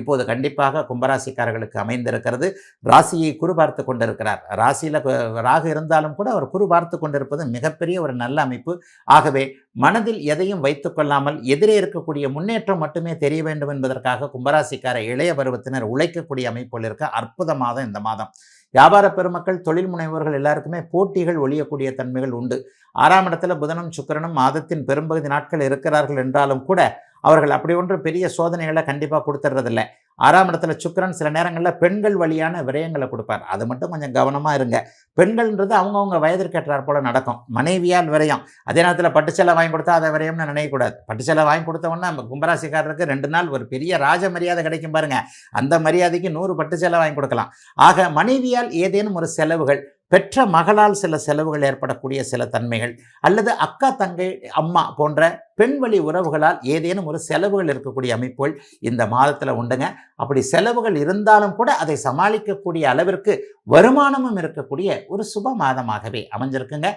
இப்போது கண்டிப்பாக கும்பராசிக்காரர்களுக்கு அமைந்திருக்கிறது. ராசியை குரு பார்த்து கொண்டிருக்கிறார். ராசியில் ராகு இருந்தாலும் கூட அவர் குரு பார்த்து கொண்டிருப்பது மிகப்பெரிய ஒரு நல்ல அமைப்பு. ஆகவே மனதில் எதையும் வைத்துக்கொள்ளாமல் எதிரே இருக்கக்கூடிய முன்னேற்றம் மட்டுமே தெரிய வேண்டும் என்பதற்காக கும்பராசிக்கார இளைய பருவத்தினர் உழைக்கக்கூடிய அமைப்புகள் இருக்க அற்புத மாதம் இந்த மாதம். வியாபார பெருமக்கள் தொழில் முனைவோர்கள் எல்லாருக்குமே போட்டிகள் ஒழியக்கூடிய தன்மைகள் உண்டு. ஆறாம் இடத்துல புதனும் சுக்கிரனும் மாதத்தின் பெரும்பகுதி நாட்கள் இருக்கிறார்கள் என்றாலும் கூட அவர்கள் அப்படி ஒன்று பெரிய சோதனைகளை கண்டிப்பாக கொடுத்துட்றதில்ல ஆறாம் இடத்துல சுக்கிரன் சில நேரங்களில் பெண்கள் வழியான விரயங்களை கொடுப்பார். அது மட்டும் கொஞ்சம் கவனமாக இருங்க. பெண்கள்ன்றது அவங்கவுங்க வயதிற்கேற்றார் போல் நடக்கும். மனைவியால் விரயம். அதே நேரத்தில் பட்டுச்சேலை வாங்கி கொடுத்தா அதை விரயம்னு நினைக்கக்கூடாது. பட்டுச்சேலை வாங்கி கொடுத்தவொன்னே நம்ம கும்பராசிக்காரருக்கு ரெண்டு நாள் ஒரு பெரிய ராஜ மரியாதை கிடைக்கும் பாருங்க. அந்த மரியாதைக்கு நூறு பட்டுச்சேலை வாங்கி கொடுக்கலாம். ஆக மனைவியால் ஏதேனும் ஒரு செலவுகள் பெற்ற மகளால் சில செலவுகள் ஏற்படக்கூடிய சில தன்மைகள் அல்லது அக்கா தங்கை அம்மா போன்ற பெண் வழி உறவுகளால் ஏதேனும் ஒரு செலவுகள் இருக்கக்கூடிய அமைப்புகள் இந்த மாதத்தில் உண்டுங்க. அப்படி செலவுகள் இருந்தாலும் கூட அதை சமாளிக்கக்கூடிய அளவிற்கு வருமானமும் இருக்கக்கூடிய ஒரு சுப மாதமாகவே அமைஞ்சிருக்குங்க.